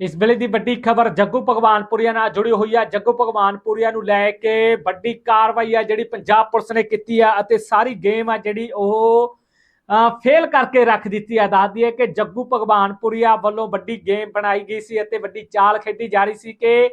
ਇਸ ਵੇਲੇ ਦੀ ਵੱਡੀ ਖਬਰ ਜੱਗੂ ਭਗਵਾਨਪੁਰੀਆ ਨਾਲ ਜੁੜੀ ਹੋਈ ਹੈ ਜੱਗੂ ਭਗਵਾਨਪੁਰੀਆ ਨੂੰ ਲੈ ਕੇ ਵੱਡੀ ਕਾਰਵਾਈ ਆ ਜਿਹੜੀ ਪੰਜਾਬ ਪੁਲਿਸ ਨੇ ਕੀਤੀ ਆ ਅਤੇ ਸਾਰੀ ਗੇਮ ਆ ਜਿਹੜੀ ਉਹ ਫੇਲ ਕਰਕੇ ਰੱਖ ਦਿੱਤੀ ਹੈ ਦੱਸਦੀ ਹੈ ਕਿ ਜੱਗੂ ਭਗਵਾਨਪੁਰੀਆ ਵੱਲੋਂ ਵੱਡੀ ਗੇਮ ਬਣਾਈ ਗਈ ਸੀ ਅਤੇ ਵੱਡੀ ਚਾਲ ਖੇਡੀ ਜਾ ਰਹੀ ਸੀ ਕਿ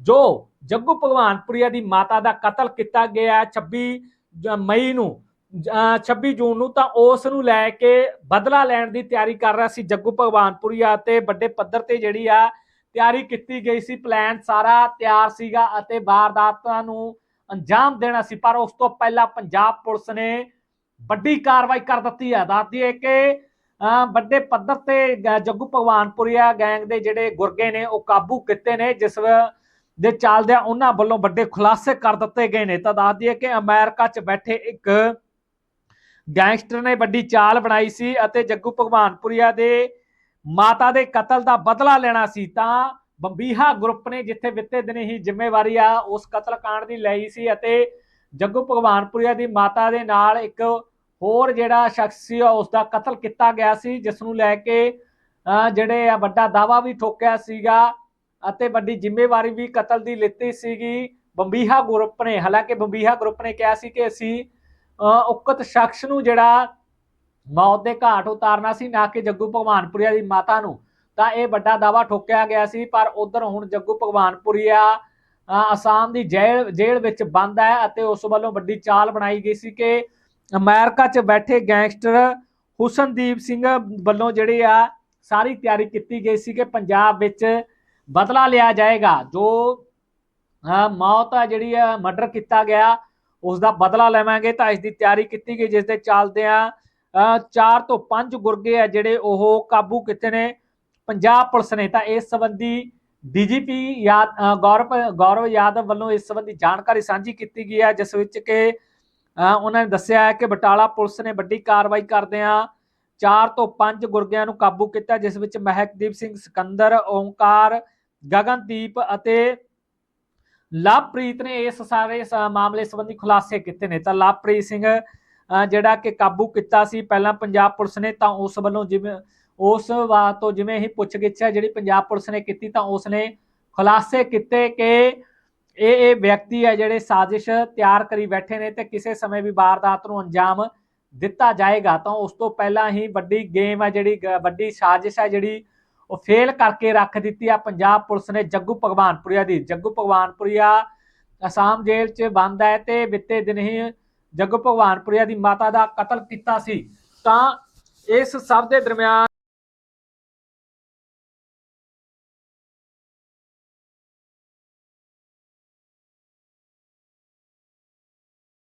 ਜੋ ਜੱਗੂ ਭਗਵਾਨਪੁਰੀਆ ਦੀ ਮਾਤਾ ਦਾ ਕਤਲ ਕੀਤਾ ਗਿਆ 26 ਮਈ ਨੂੰ। 26 ਜੂਨ ਨੂੰ ਤਾਂ ਉਸ ਨੂੰ ਲੈ ਕੇ ਬਦਲਾ ਲੈਣ ਦੀ ਤਿਆਰੀ ਕਰ ਰਿਹਾ ਸੀ ਜੱਗੂ ਭਗਵਾਨਪੁਰੀਆ ਤੇ ਵੱਡੇ ਪੱਧਰ ਤੇ ਜਿਹੜੀ ਆ ਤਿਆਰੀ ਕੀਤੀ ਗਈ ਸੀ ਪਲਾਨ ਸਾਰਾ ਤਿਆਰ ਸੀਗਾ ਅਤੇ ਵਾਰਦਾਤਾਂ ਨੂੰ ਅੰਜਾਮ ਦੇਣਾ ਸੀ, ਪਰ ਉਸ ਤੋਂ ਪਹਿਲਾਂ ਪੰਜਾਬ ਪੁਲਿਸ ਨੇ ਵੱਡੀ ਕਾਰਵਾਈ ਕਰ ਦਿੱਤੀ ਹੈ। ਦੱਸਦੀ ਹੈ ਕਿ ਵੱਡੇ ਪੱਧਰ ਤੇ ਗ- ਜੱਗੂ ਭਗਵਾਨਪੁਰੀਆ ਗੈਂਗ ਦੇ ਜਿਹੜੇ ਗੁਰਗੇ ਨੇ, ਉਹ ਕਾਬੂ ਕੀਤੇ ਨੇ, ਜਿਸ ਦੇ ਚੱਲਦਿਆਂ ਉਹਨਾਂ ਵੱਲੋਂ ਵੱਡੇ ਖੁਲਾਸੇ ਕਰ ਦਿੱਤੇ ਗਏ ਨੇ। ਤਾਂ ਦੱਸਦੀ ਹੈ ਕਿ ਅਮਰੀਕਾ 'ਚ ਬੈਠੇ ਇੱਕ ਗੈਂਗਸਟਰ ਨੇ ਵੱਡੀ ਚਾਲ ਬਣਾਈ ਸੀ ਅਤੇ ਜੱਗੂ ਭਗਵਾਨਪੁਰੀਆ ਦੇ ਮਾਤਾ ਦੇ ਕਤਲ ਦਾ ਬਦਲਾ ਲੈਣਾ ਸੀ, ਤਾਂ ਬੰਬੀਹਾ ਗਰੁੱਪ ਨੇ ਜਿੱਥੇ ਬਿੱਤੇ ਦਿਨ ਹੀ ਜ਼ਿੰਮੇਵਾਰੀ ਆ, ਉਸ ਕਤਲकांड ਦੀ ਲਈ ਸੀ ਅਤੇ ਜੱਗੂ ਭਗਵਾਨਪੁਰੀਆ ਦੀ ਮਾਤਾ ਦੇ ਨਾਲ ਇੱਕ ਹੋਰ ਜਿਹੜਾ ਸ਼ਖਸ ਸੀ ਉਸ ਦਾ ਕਤਲ ਕੀਤਾ ਗਿਆ ਸੀ ਜਿਸ ਨੂੰ ਲੈ ਕੇ ਜਿਹੜੇ ਆ ਵੱਡਾ ਦਾਵਾ ਵੀ ਠੋਕਿਆ ਸੀਗਾ ਅਤੇ ਵੱਡੀ ਜ਼ਿੰਮੇਵਾਰੀ ਵੀ ਕਤਲ ਦੀ ਲਿੱਤੀ ਸੀਗੀ। ਬੰਬੀਹਾ ਗਰੁੱਪ ਨੇ, ਹਾਲਾਂਕਿ ਬੰਬੀਹਾ ਗਰੁੱਪ ਨੇ ਕਿਹਾ ਸੀ ਕਿ ਅਸੀਂ ਉਕਤ ਸ਼ਖਸ ਨੂੰ ਜਿਹੜਾ ਮੌਤ ਦੇ ਘਾਟ ਉਤਾਰਨਾ ਸੀ ਨਾ ਕਿ ਜੱਗੂ ਭਗਵਾਨਪੁਰੀਆ ਦੀ ਮਾਤਾ ਨੂੰ। ਤਾਂ ਇਹ ਵੱਡਾ ਦਾਵਾ ਠੋਕਿਆ ਗਿਆ ਸੀ, ਪਰ ਉਧਰ ਹੁਣ ਜੱਗੂ ਭਗਵਾਨਪੁਰੀਆ ਅਸਾਮ ਦੀ ਜੇਲ੍ਹ ਜੇਲ੍ਹ ਵਿੱਚ ਬੰਦ ਹੈ ਅਤੇ ਉਸ ਵੱਲੋਂ ਵੱਡੀ ਚਾਲ ਬਣਾਈ ਗਈ ਸੀ ਕਿ ਅਮਰੀਕਾ 'ਚ ਬੈਠੇ ਗੈਂਗਸਟਰ ਹੁਸਨਦੀਪ ਸਿੰਘ ਵੱਲੋਂ ਜਿਹੜੇ ਆ, ਸਾਰੀ ਤਿਆਰੀ ਕੀਤੀ ਗਈ ਸੀ ਕਿ ਪੰਜਾਬ ਵਿੱਚ ਬਦਲਾ ਲਿਆ ਜਾਏਗਾ। ਜੋ, ਅਹ, ਮੌਤ ਆ ਜਿਹੜੀ ਆ, ਮਰਡਰ ਕੀਤਾ ਗਿਆ ਉਸ ਦਾ ਬਦਲਾ ਲਵਾਂਗੇ ਤਾਂ ਇਸ ਦੀ ਤਿਆਰੀ ਕੀਤੀ ਗਈ ਜਿਸ ਦੇ ਚੱਲਦਿਆਂ ਅਹ ਚਾਰ ਤੋਂ ਪੰਜ ਗੁਰਗੇ ਆ ਜਿਹੜੇ ਉਹ ਕਾਬੂ ਕੀਤੇ ਨੇ ਪੰਜਾਬ ਪੁਲਿਸ ਨੇ। ਤਾਂ ਇਸ ਸੰਬੰਧੀ ਡੀਜੀਪੀ ਯਾਦ ਗੌਰਵ ਗੌਰਵ ਯਾਦਵ ਵੱਲੋਂ ਇਸ ਸੰਬੰਧੀ ਜਾਣਕਾਰੀ ਸਾਂਝੀ ਕੀਤੀ ਗਈ ਹੈ, ਜਿਸ ਵਿੱਚ ਕਿ, ਅਹ ਉਹਨਾਂ ਨੇ ਦੱਸਿਆ ਹੈ ਕਿ ਬਟਾਲਾ ਪੁਲਿਸ ਨੇ ਵੱਡੀ ਕਾਰਵਾਈ ਕਰਦਿਆਂ ਚਾਰ ਤੋਂ ਪੰਜ ਗੁਰਗਿਆਂ ਨੂੰ ਕਾਬੂ ਕੀਤਾ, ਜਿਸ ਵਿੱਚ ਮਹਿਕਦੀਪ ਸਿੰਘ ਸਿਕੰਦਰ ਓਮਕਾਰ ਗਗਨਦੀਪ ਅਤੇ ਲਵਪ੍ਰੀਤ ਨੇ ਇਸ ਸਾਰੇ ਮਾਮਲੇ ਸੰਬੰਧੀ ਖੁਲਾਸੇ ਕੀਤੇ ਨੇ। ਤਾਂ ਲਵਪ੍ਰੀਤ ਸਿੰਘ ਜਿਹੜਾ ਕਿ ਕਾਬੂ ਕੀਤਾ ਸੀ ਪਹਿਲਾਂ ਪੰਜਾਬ ਪੁਲਿਸ ਨੇ, ਤਾਂ ਉਸ ਵੱਲੋਂ ਜਿਵੇਂ, ਉਸ ਵਾ ਤੋਂ ਜਿਵੇਂ ਹੀ ਪੁੱਛਗਿੱਛ ਹੈ ਜਿਹੜੀ ਪੰਜਾਬ ਪੁਲਿਸ ਨੇ ਕੀਤੀ, ਤਾਂ ਉਸ ਨੇ ਖੁਲਾਸੇ ਕੀਤੇ ਕਿ ਇਹ ਇਹ ਵਿਅਕਤੀ ਹੈ ਜਿਹੜੇ ਸਾਜ਼ਿਸ਼ ਤਿਆਰ ਕਰੀ ਬੈਠੇ ਨੇ ਤੇ ਕਿਸੇ ਸਮੇਂ ਵੀ ਵਾਰਦਾਤ ਨੂੰ ਅੰਜਾਮ ਦਿੱਤਾ ਜਾਏਗਾ। ਤਾਂ ਉਸ ਤੋਂ ਪਹਿਲਾਂ ਹੀ ਵੱਡੀ ਗੇਮ ਹੈ ਜਿਹੜੀ ਵੱਡੀ ਸਾਜ਼ਿਸ਼ ਹੈ ਜਿਹੜੀ ਉਹ ਫੇਲ ਕਰਕੇ ਰੱਖ ਦਿੱਤੀ ਆ ਪੰਜਾਬ ਪੁਲਿਸ ਨੇ ਜੱਗੂ ਭਗਵਾਨਪੁਰੀਆ ਦੀ। ਜੱਗੂ ਭਗਵਾਨਪੁਰੀਆ ਅਸਾਮ ਜੇਲ੍ਹ 'ਚ ਬੰਦ ਹੈ ਤੇ ਬਿੱਤੇ ਦਿਨ ਹੀ ਜੱਗੂ ਭਗਵਾਨਪੁਰੀਆ ਦੀ ਮਾਤਾ ਦਾ ਕਤਲ ਕੀਤਾ ਸੀ। ਤਾਂ ਇਸ ਸਭ ਦੇ ਦਰਮਿਆਨ